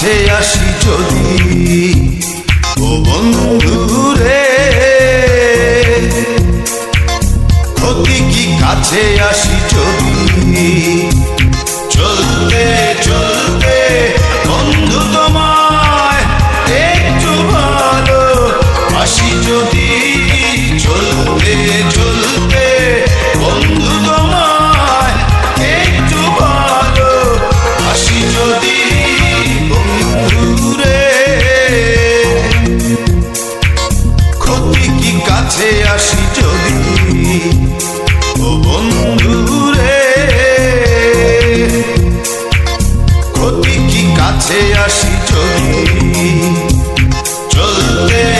কাছে আসি যদি ও বন্ধুরে ক্ষতি কি কাছে আসি যদি? কাছে আসি যদি। ও বন্ধুরে ক্ষতি কি কাছে আসি যদি? চলতে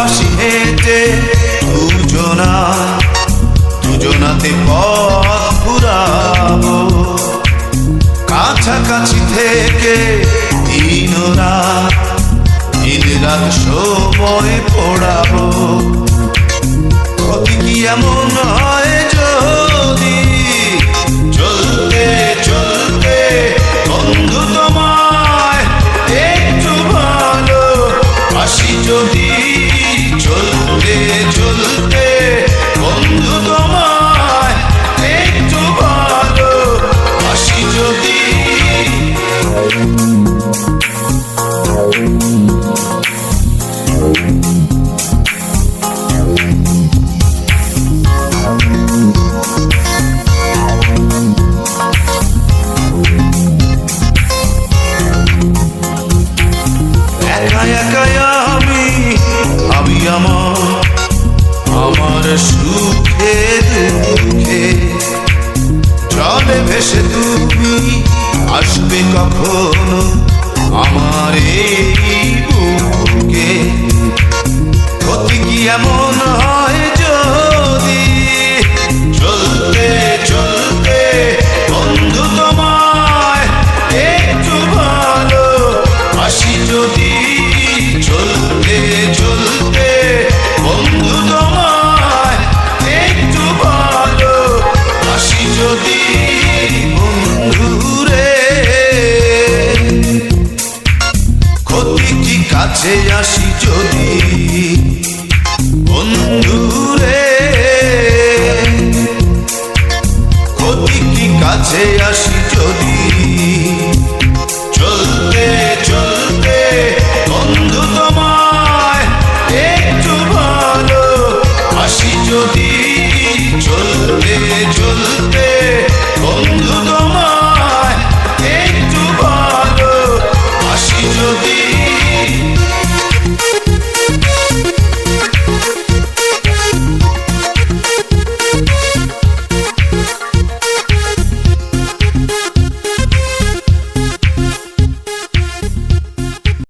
পাশাপাশি হেঁটে দুজনা, দুজনাতে পথ ঘুরাবো। কাছাকাছি থেকে দিন রাত দিন রাত সময় পড়াবো। ক্ষতি কি এমন হয়? Kaya, kaya যদি চলতে চলতে বন্ধু তোমায় একটু ভালো আসি যদি বন্ধুরে ক্ষতি কি কাছে আসি যদি বন্ধুরে ক্ষতি কি কাছে আসি চলতে